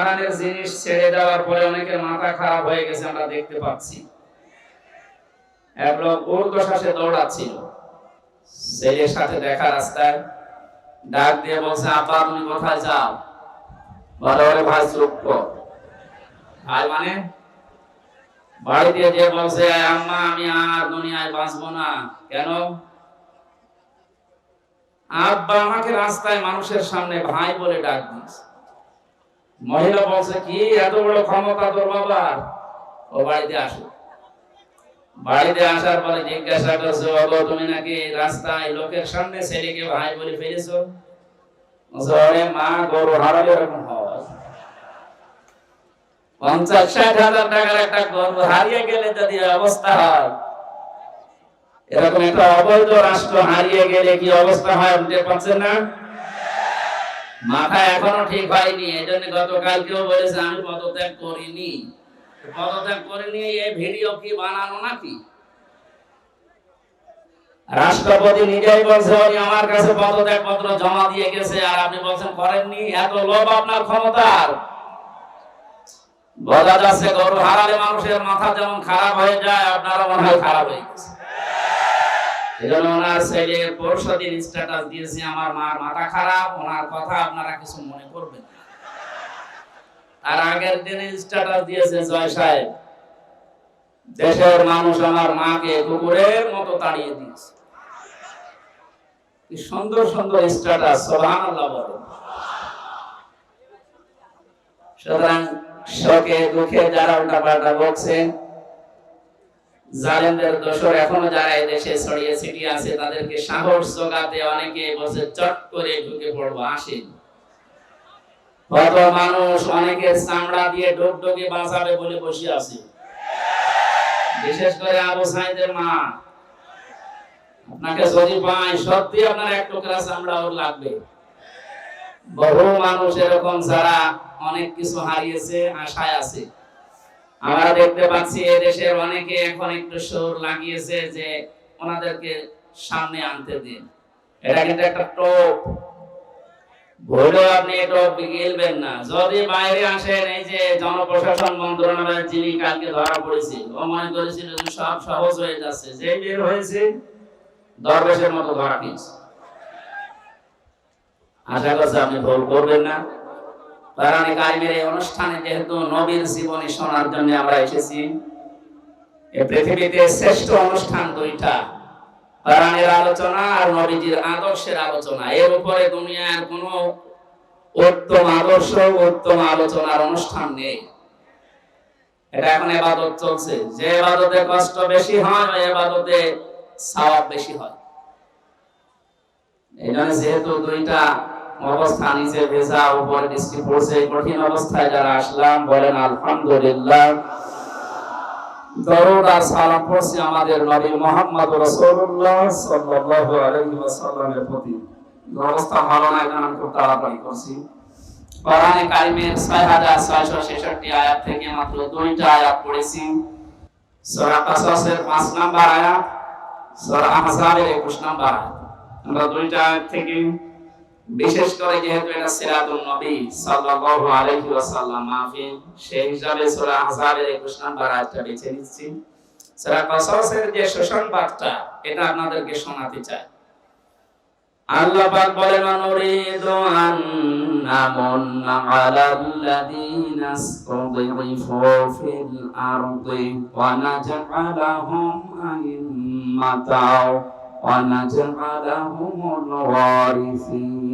আরামের জিনিস ছেড়ে দেওয়ার পরে অনেকের মাথা খারাপ হয়ে গেছে, আমরা দেখতে পাচ্ছি। দৌড়াচ্ছিল। ছেলের সাথে দেখা রাস্তায় ডাক দিয়ে বলছে কোথায় যাও? বলে ভাই মানে বাড়ি দিয়ে বলছে, আম্মা, আমি আর দুনিয়ায় বাঁচবো না। কেন? আব্বা আমাকে রাস্তায় মানুষের সামনে ভাই বলে ডাক দিয়েছে। মহিলা বলছে, কি এত বড় ক্ষমতা তোর বাবার? ও বাড়িতে আসো। বাড়িতে আসার পরে জিজ্ঞাসা করছ বাবা তুমি নাকি রাস্তায় লোকের সামনে ছেলেকে ভাই বলে ফেলেছো? মা, গরু হারালে এরকম হয় পঞ্চাশ ষাট হাজার টাকার একটা গরু হারিয়ে গেলে যদি অবস্থা হয়, এরকম একটা অবৈধ রাষ্ট্র হারিয়ে গেলে কি অবস্থা হয়, বুঝতে পারছেন না? মাথা এখনও ঠিক হয়নি এই জন্য গতকাল কেউ বলেছে, আমি পদত্যাগ করিনি। পদত্যাগ করিনি এই ভিডিও কি বানানো নাকি? রাষ্ট্রপতি নিজেই বলছে, উনি আমার কাছে পদত্যাগ পত্র জমা দিয়ে গেছে, আর আপনি বলছেন করেননি, এত লোভ আপনার ক্ষমতার। বোঝা যাচ্ছে গরু হারালে মানুষের মাথা যেমন খারাপ হয়ে যায়, আপনারও মনে হয় খারাপ হয়ে গেছে। এজন্য ওনার ছেলে পরশু দিন স্ট্যাটাস দিয়েছে, আমার মার মাথা খারাপ, ওনার কথা আপনারা কিছু মনে করবেন আর আগের দিনে স্ট্যাটাস দিয়েছে জয় সাহেব। দেশের মানুষ আমার মাকে কুকুরের মতো তাড়িয়ে দিয়েছে। কি সুন্দর সুন্দর স্ট্যাটাস সুবহানাল্লাহ বলে সুতরাং শোকে, দুঃখে যারা উল্টা পাল্টা বকছে জালেমদের দোষর এখনও যারা এই দেশে ছড়িয়ে ছিটিয়ে আছে, তাদেরকে সাহস জোগাতে অনেকে বসে চট করে ঢুকে পড়ব, আসেন। কত মানুষ অনেকের চামড়া দিয়ে ডুগডুগি বাঁচাবে বলে বসে আছে। বিশেষ করে আবু সাইদের মা। আপনাকে যদি পাই, সত্যি আপনার এক টুকরা চামড়া ওর লাগবে। বহু মানুষ এরকম যারা অনেক কিছু হারিয়েছে, আশায় আছে। আমরা দেখতে পাচ্ছি দেশের অনেকে এখন একটু সুর লাগিয়েছে যে ওনাদেরকে সামনে আনতে দিন। এটা কিন্তু একটা টোপ। ভুলেও আপনি টোপ গিলবেন না। যদি বাইরে আসেন, এই যে জনপ্রশাসন মন্ত্রণালয়ের যিনি কালকে ধরা ও মনে করেছিল যে সব সহজ হয়ে যাচ্ছে। যে বের হয়েছে, দরবেশের মতো ধরা খেয়েছে। আশা করছি আপনি ভুল করবেন না। কোরআনে কারিমের এই অনুষ্ঠানে যেহেতু নবীর জীবনী শোনার জন্য আমরা এসেছি এই পৃথিবীতে শ্রেষ্ঠ অনুষ্ঠান দুইটা। আলোচনা আর নবীজির আদর্শের আলোচনা। এর উপরে দুনিয়ার উত্তম আদর্শ, উত্তম আলোচনার অনুষ্ঠান নেই। এটা এখন এবাদত চলছে। যে এবাদতে কষ্ট বেশি হয়, ওই এবাদতে সওয়াব বেশি হয়। এই জন্য যেহেতু দুইটা অবস্থা নিচে ভেজা, উপরে বৃষ্টি পড়ছে। কঠিন অবস্থায় যারা আসলাম, বলেন, আলহামদুলিল্লাহ। দরুদ আর সালাম পড়ছি আমাদের নবী মোহাম্মদ রাসূলুল্লাহ সাল্লাল্লাহু আলাইহি ওয়াসাল্লামের প্রতি। অবস্থা ভালো না, এখন আমি খুব তাড়াতাড়ি করছি। কোরআনে কারিমের 6666 আয়াত থেকে মাত্র দুইটা আয়াত পড়েছি। সূরা কাসাসের 5 নাম্বার আয়াত, সূরা আহজাবের 21 নাম্বার আয়াত। আমরা দুইটা আয়াত থেকে বিশেষ করে যেহেতু এটা সিরাতুন নবী সাল্লাল্লাহু আলাইহি ওয়াসাল্লাম মাহফিল, সেই হিসাবে সূরা আহজাবের 21 নম্বর আয়াতটা বেছে নিচ্ছি। সূরা কসসের যে সুসংবাদটা, এটা আপনাদেরকে শোনাতে চাই। আল্লাহ পাক বলেন নুরিদু আন নামুন্না আলাল্লাযীনা ইসতুযিফু ফিল আরদি ওয়া নাজআলাহুম আইম্মাতাও ونجعلهم الوارثين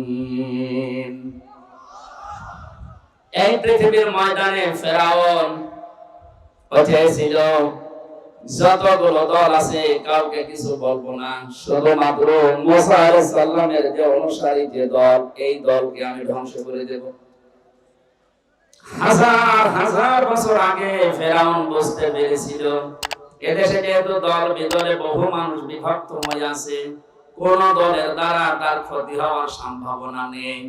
এই পৃথিবীর ময়দানে ফেরাউন উঠেছিল যতগুলো দল আছে কাউকে কিছু বলবো না শুধুমাত্র মুসা আলাইহিস সালামের যে অনুসারী যে দল এই দলকে আমি ধ্বংস করে দেব হাজার হাজার বছর আগে ফেরাউন বুঝতে পেরেছিল এদেশে যেহেতু দল বিদলে বহু মানুষ বিভক্ত হয়ে আছে, কোন দলের দ্বারা তার ক্ষতি হওয়ার সম্ভাবনা নেই।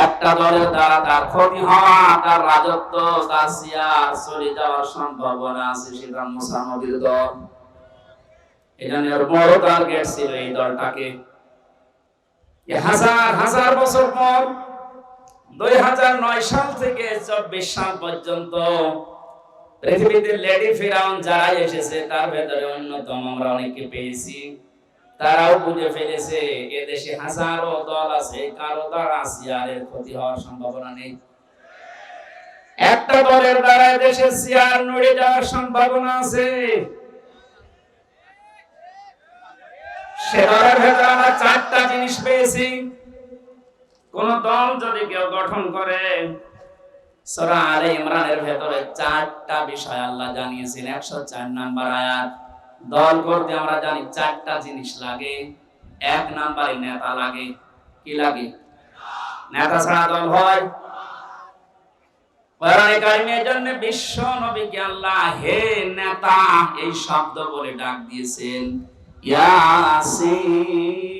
একটা দলের দ্বারা তার ক্ষতি হওয়া, তার রাজত্ব, তার সিয়ার চলে যাওয়ার সম্ভাবনা আছে, সেটা মুসা নবীর দল। এখানে বড় টার্গেট ছিল এই দলটাকে। হাজার হাজার বছর পর দুই হাজার নয় সাল থেকে চব্বিশ সাল পর্যন্ত পৃথিবীতে লেডি ফিরাউন যারা এসেছে, তার ভেতরে অন্যতম আমরা অনেককে পেয়েছি। তারাও বুঝে ফেলেছে, এদেশে হাজারো দল আছে, কারও দ্বারা সিয়ারের ক্ষতি হওয়ার সম্ভাবনা নেই। একটা দলের দ্বারা দেশে সিয়ার নড়ে যাওয়ার সম্ভাবনা আছে। সে ভেতরে আমরা চারটা জিনিস পেয়েছি। কোন দল যদি কেউ গঠন করে সূরা আলে ইমরানের ভেতরে চারটা বিষয় আল্লাহ জানিয়েছেন 104 নাম্বার আয়াত, দল করতে আমরা জানি চারটা জিনিস লাগে, এক নাম্বারে নেতা লাগে, কি লাগে? নেতা ছাড়া দল হয়। নেতা এই শব্দ বলে ডাক দিয়েছেন, ইয়াসিন।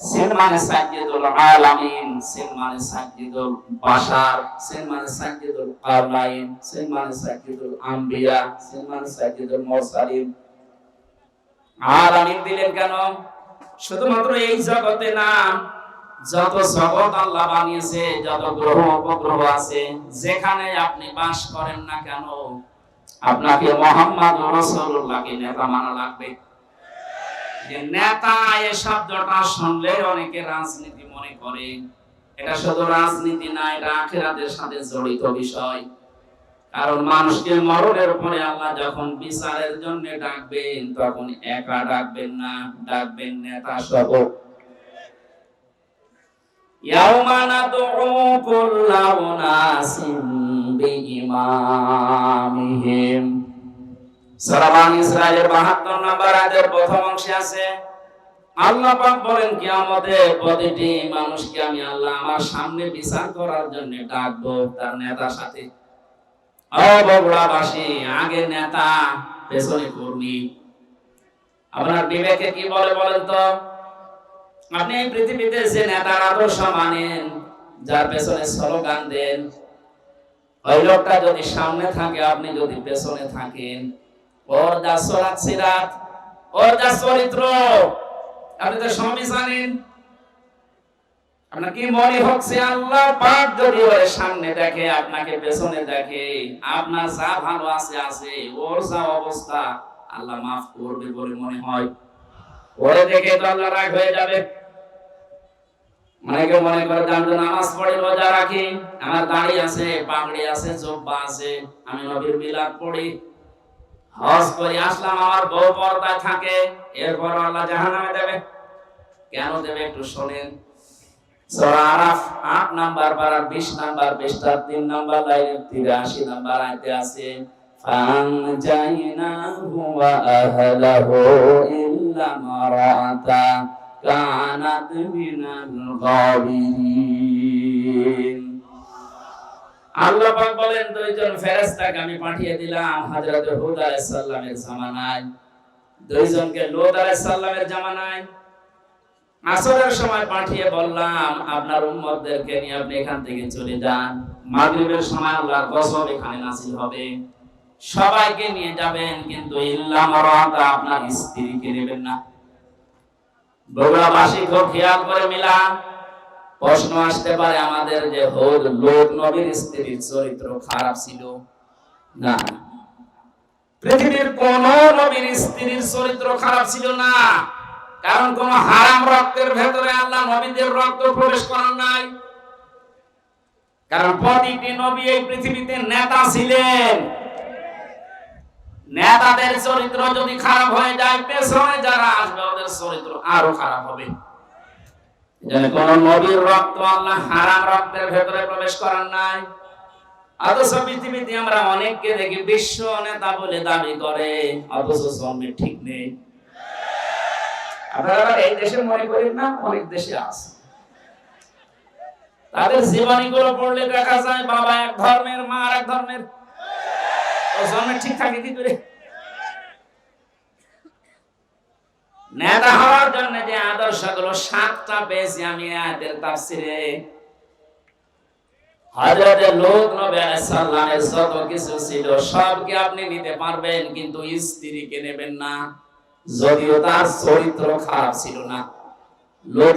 সিন মানে সাজ্জিদুল আলামিন সিন মানে সাজ্জিদুল বাশার সিন মানে সাজ্জিদুল কারনাইন সিন মানে সাজ্জিদুল আম্বিয়া সিন মানে সাজ্জিদুল মুরসালিন আলামিন দিলেন কেন? শুধুমাত্র এই জগতে না, যত জগৎ আল্লাহ বানিয়েছে, যত গ্রহ উপগ্রহ আছে, যেখানে আপনি বাস করেন না কেন, আপনাকে মোহাম্মদ রাসূলুল্লাহকে নেতা মানা লাগবে। নেতা শব্দটা শুনলে অনেকে রাজনীতি মনে করে। এটা শুধু রাজনীতি না, এটা সাথে জড়িত বিষয়। কারণ মানুষকে মরণের পরে আল্লাহ যখন বিচারের জন্য ডাকবেন, তখন একা ডাকবেন না, ডাকবেন নেতা সহ। ইয়াউমা সূরা বানী ইসরাঈলের 72 নম্বর আয়াতের প্রথম অংশে আছে, আল্লাহ পাক বলেন কিয়ামতে প্রতিটি মানুষকে আমি আল্লাহ আমার সামনে বিচার করার জন্য ডাকবো তার নেতার সাথে। ও বগুড়াবাসী, আগে নেতা, পেছনে কর্মী। আপনার বিবেকে কি বলে বলেন তো? আপনি পৃথিবীতে যে নেতার আদর্শ মানেন, যার পেছনে স্লোগান দেন, ওই লোকটা যদি সামনে থাকে, আপনি যদি পেছনে থাকেন আল্লাহ দেখে আল্লাহ মাফ করবে বলে মনে হয়। ওরে দেখে তো আল্লাহ রাগ হয়ে যাবে। মনে করে নামাজ পড়ি, রোজা রাখি। আমার দাড়ি আছে, পাগড়ি আছে, জব্বা আছে, আমি নবীর মিলাদ পড়ি। হজ করে আসলাম, আমার বউ পর্দায় থাকে। এরপর আল্লাহ জাহান্নামে দেবে। কেন দেবে একটু শোনেন। আরাফ 8 নাম্বার পারা 20 নাম্বার পৃষ্ঠার 3 নাম্বার লাইনের 83 নাম্বার আছে আল্লাহ বলেন, দুইজন ফেরেশতাকে আমি পাঠিয়ে দিলাম হযরত হুদ আলাইহিস জামানায়। দুইজনকে লূত আলাইহিস জামানায়। আসরের সময় পাঠিয়ে বললাম, আপনার উম্মতদেরকে নিয়ে আপনি এখান থেকে চলে যান। মাগরিবের সময় আল্লাহর গজব এখানে নাযিল হবে। সবাইকে নিয়ে যাবেন, কিন্তু ইল্লা মারাতা আপনার স্ত্রীকে নেবেন না। বগুড়াবাসী খুব খেয়াল করে মিলান প্রশ্ন আসতে পারে, আমাদের যে হোদ লোক নবীর স্ত্রীর চরিত্র খারাপ ছিল? না। পৃথিবীর কোন নবীর স্ত্রীর চরিত্র খারাপ ছিল না। কারণ কোন হারাম রক্তের ভেতরে আল্লাহ নবীদের রক্ত প্রবেশ করার নাই। কারণ প্রতিটি নবী এই পৃথিবীতে নেতা ছিলেন। নেতাদের চরিত্র যদি খারাপ হয়ে যায়, পেছনে যারা আসবে, ওদের চরিত্র আরও খারাপ হবে। কোন নবীর রক্ত আল্লাহ হারাম রক্তের ভেতরে প্রবেশ করার নাই। অথচ পৃথিবীতে আমরা অনেককে দেখি বিশ্ব নেতা বলে দাবি করে অথচ ঠিক নেই। আপনারা এই দেশে মনে করেন না অনেক দেশে আছে। তাদের জীবনীগুলো পড়লে দেখা যায় বাবা এক ধর্মের মা আর এক ধর্মের। ও জন্মে ঠিক থাকে কি করে? নেতা হওয়ার জন্য যে আদর্শগুলো সাতটা পেয়েছি আমি আয়াতের তাফসিরে কিন্তু তার চরিত্র ছিল না। লোক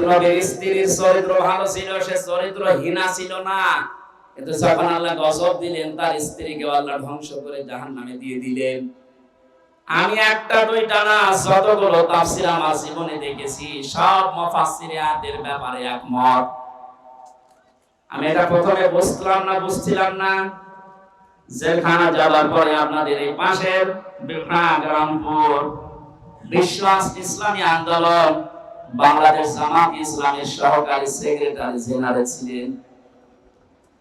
চরিত্র ছিল, সে চরিত্র হীনা ছিল না। কিন্তু যখন আল্লাহ গজব দিলেন, তার স্ত্রীকে আল্লাহ ধ্বংস করে জাহান্নামে দিয়ে দিলেন। আমি একটা দুইটা না যতগুলো তাফসির আমার জীবনে দেখেছি, সব মুফাসসিরাতের ব্যাপারে একমত। আমি এটা প্রথমে বুঝলাম না, বুঝছিলাম না। জেলখানা যাওয়ার পরে আপনাদের এই পাশের বিভাগ রামপুর বিশ্বাস ইসলামী আন্দোলন বাংলাদেশ জামাত ইসলামের সহকারী সেক্রেটারি জেনারেল ছিলেন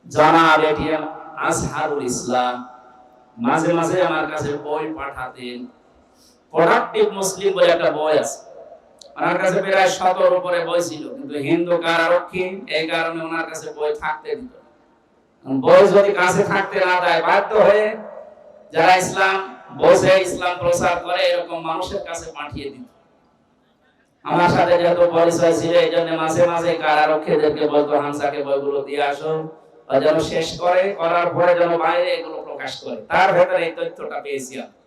জনাব এটিএম আজহারুল ইসলাম। মাঝে মাঝে আমার কাছে বই পাঠাতেন। প্রোডাক্টিভ মুসলিম বলে একটা বই আছে। ওনার কাছে প্রায় শতর উপরে বই ছিল, কিন্তু হিন্দু কারারক্ষী এই কারণে ওনার কাছে বই থাকতে দিত বই যদি কাছে থাকতে না দেয়, বাধ্য হয়ে যারা ইসলাম বোঝে, ইসলাম প্রচার করে, এরকম মানুষের কাছে পাঠিয়ে দিত। আমার সাথে যেহেতু পরিচয় ছিল এই জন্য মাঝে মাঝে কারারক্ষীদেরকে বলতো, হামসাকে বইগুলো দিয়ে আসো যেন শেষ করে। করার পরে যেন বাইরে এগুলো প্রকাশ করে। তার ভেতরে এই তথ্যটা পেয়েছি আমি।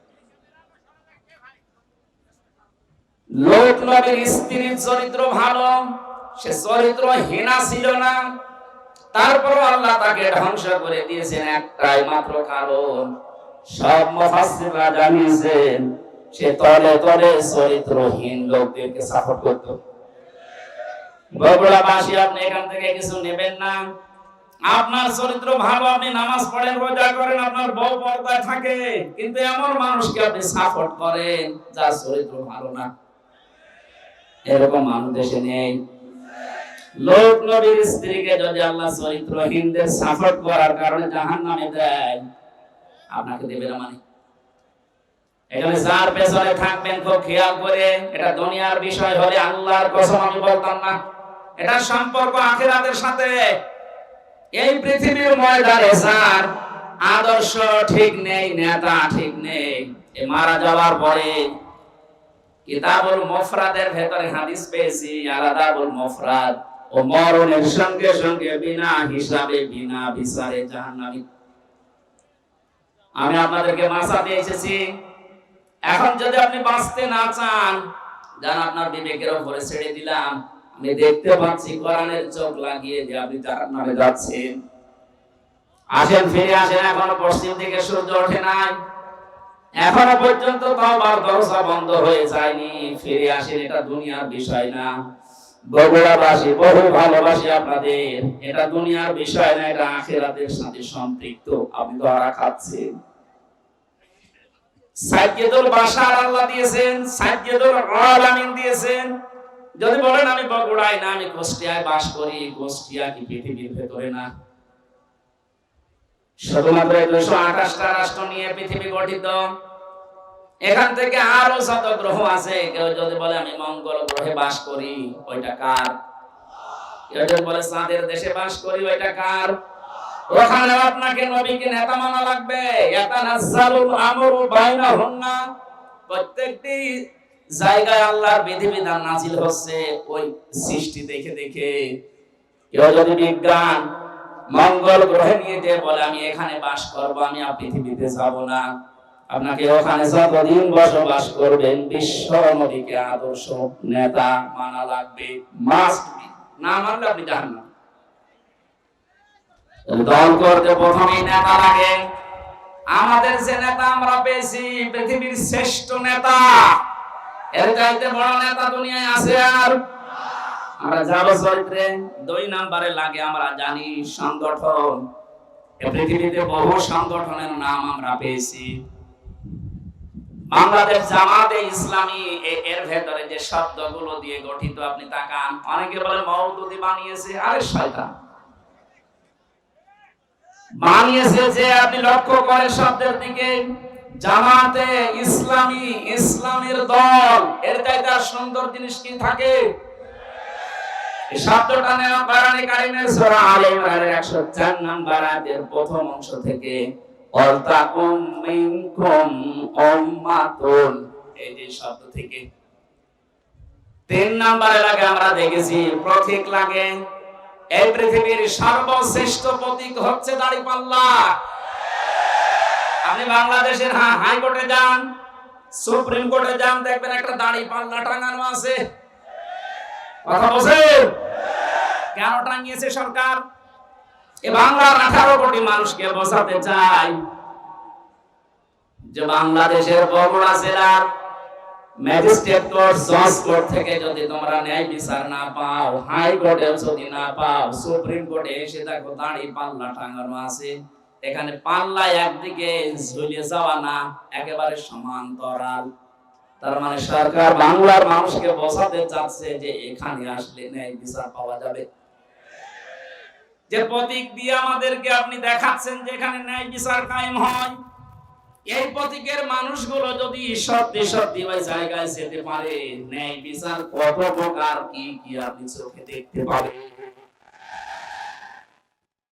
লোক নবীর স্ত্রীর চরিত্র ভালো, সে চরিত্র হীনা ছিল না। তারপর আল্লাহ তাকে ধ্বংস করে দিয়েছেন একটাই মাত্র কারণ, সব মুফাসসিররা জানিয়েছেন সে তলে তলে চরিত্রহীন লোকদেরকে সাপোর্ট করত। বগুড়াবাসী, আপনি এখান থেকে কিছু নেবেন না। আপনার চরিত্র ভালো, আপনি নামাজ পড়েন, রোজা করেন, আপনার বউ পর্দায় থাকে, কিন্তু এমন মানুষকে আপনি সাপোর্ট করেন যার চরিত্র ভালো না। এরকম দেশে নেই। লোক নবীর স্ত্রীকে যদি আল্লাহ চরিত্রহীনদের সাপোর্ট করার কারণে জাহান নামে দেয়, আপনাকে দেবে না মানে? এখানে যার পেছনে থাকবেন খুব খেয়াল করে, এটা দুনিয়ার বিষয় হলে আল্লাহর কসম আমি বলতাম না। এটা সম্পর্ক আখিরাতের সাথে। এই পৃথিবীর ময়দানে আদর্শ ঠিক নেই, নেতা ঠিক নেই মারা যাওয়ার পরে কিতাবুল মুফরাদের ভেতরে হাদিস পেয়েছি, আলাদাবুল মুফরাদ। ও মরণের সঙ্গে সঙ্গে বিনা হিসাবে, বিনা বিচারে জাহান্নামী। আমি আপনাদেরকে মাসা দিয়ে এসেছি এখন যদি আপনি বাঁচতে না চান যান আপনার বিবেকের উপরে ছেড়ে দিলাম। আমি দেখতে পাচ্ছি কোরআনের চোখ লাগিয়ে যে আপনি জাহান্নামে যাচ্ছেন। আসেন, ফিরে আসেন, এখনও পশ্চিম দিকে সূর্য ওঠে নাই। এখনও পর্যন্ত তওবার দরজা বন্ধ হয়ে যায়নি, ফিরে আসেন এটা দুনিয়ার বিষয় না। বগুড়াবাসী, বহু ভালোবাসি আপনাদের, এটা দুনিয়ার বিষয় না, এটা আখেরাতের সাথে সম্পৃক্ত, আপনি ধরা খাচ্ছেন। সাইয়েদুল বাশার আল্লাহ দিয়েছেন সাইয়েদুল আলামিন দিয়েছেন। যদি বলেন আমি বগুড়ায় না, আমি কুষ্টিয়ায় বাস করি, কুষ্টিয়া কি পৃথিবীর ভেতরে না? শুধুমাত্র দুশো আঠাশটা রাষ্ট্র নিয়ে পৃথিবী গঠিত। এখান থেকে আরও শত গ্রহ আছে, কেউ যদি বলে, আমি মঙ্গল গ্রহে বাস করি, ওইটা কার? কেউ যদি বলে, চাঁদের দেশে বাস করি, ওইটা কার? ওখানে আপনাকে নবীকে নেতা মানা লাগবে। প্রত্যেকটি জায়গায় আল্লাহর বিধিবিধান নাজিল হচ্ছে, ওই সৃষ্টি দেখে দেখে। কেউ যদি বিজ্ঞান মঙ্গল গ্রহে নিয়ে যে বলে, আমি এখানে বাস করব, আমি পৃথিবীতে যাব না। আপনাকে ওখানে যতদিন বসবাস করবেন, বিশ্ব নবীকে আদর্শ নেতা মানা লাগবে মাস্ট না মানলে আপনি না দল করতে প্রথমেই নেতা লাগে। আমাদের যে নেতা আমরা পেয়েছি, পৃথিবীর শ্রেষ্ঠ নেতা। এর চাইতে বড় নেতা দুনিয়ায় আছে আর আমরা যাব চরিত্রে দুই নাম্বারে লাগে আমরা জানি সংগঠন। পৃথিবীতে বহু সংগঠনের নাম আমরা পেয়েছি। বাংলাদেশ জামাতে ইসলামী এ- এর ভেতরে যে শব্দগুলো দিয়ে গঠিত আপনি তাকান। অনেকে বলে মৌদুদি বানিয়েছে। আরে শয়তান। বানিয়েছে যে আপনি লক্ষ্য করে শব্দের দিকে। জামাতে ইসলামী ইসলামের দল। এর চাইতে সুন্দর জিনিস কি থাকে? শব্দটা নেওয়া কোরআনে কারিমের সূরা আলে ইমরানের 104 নাম্বার আয়াতের প্রথম অংশ থেকে মিনকুম উম্মাতুন। এই যে শব্দ থেকে। তিন নাম্বারে লাগে আমরা দেখেছি, প্রতীক লাগে। এই পৃথিবীর সর্বশ্রেষ্ঠ প্রতীক হচ্ছে দাড়িপাল্লা। আপনি বাংলাদেশের হাইকোর্টে যান, সুপ্রিম কোর্টে যান, দেখবেন একটা দাড়ি পাল্লা টাঙানো আছে। কথা বলছেন? কেন টাঙিয়েছে সরকার? এ বাংলার আঠারো কোটি মানুষকে চাই যে বাংলাদেশের বগুড়া জেলার ম্যাজিস্ট্রেট কোর্ট, জজ কোর্ট থেকে যদি তোমরা ন্যায় বিচার না পাও, হাই কোর্টে যদি না পাও, সুপ্রিম কোর্টে এসে দেখো দাঁড়ি পাল্লা টাঙানো আছে। এখানে পাল্লা একদিকে ঝুলে যাওয়া না, একেবারে সমান্তরাল। তার মানে সরকার বাংলার মানুষকে বোঝাতে চাচ্ছে যে এখানে আসলে ন্যায় বিচার পাওয়া যাবে। যে প্রতীক দিয়ে আমাদেরকে আপনি দেখাচ্ছেন যে এখানে ন্যায় বিচার কায়েম হয় এই প্রতীকের মানুষগুলো যদি সত্যি সত্যি ওই জায়গায় যেতে পারে ন্যায় বিচার কত প্রকার কি কি আপনি চোখে দেখতে পাবেন?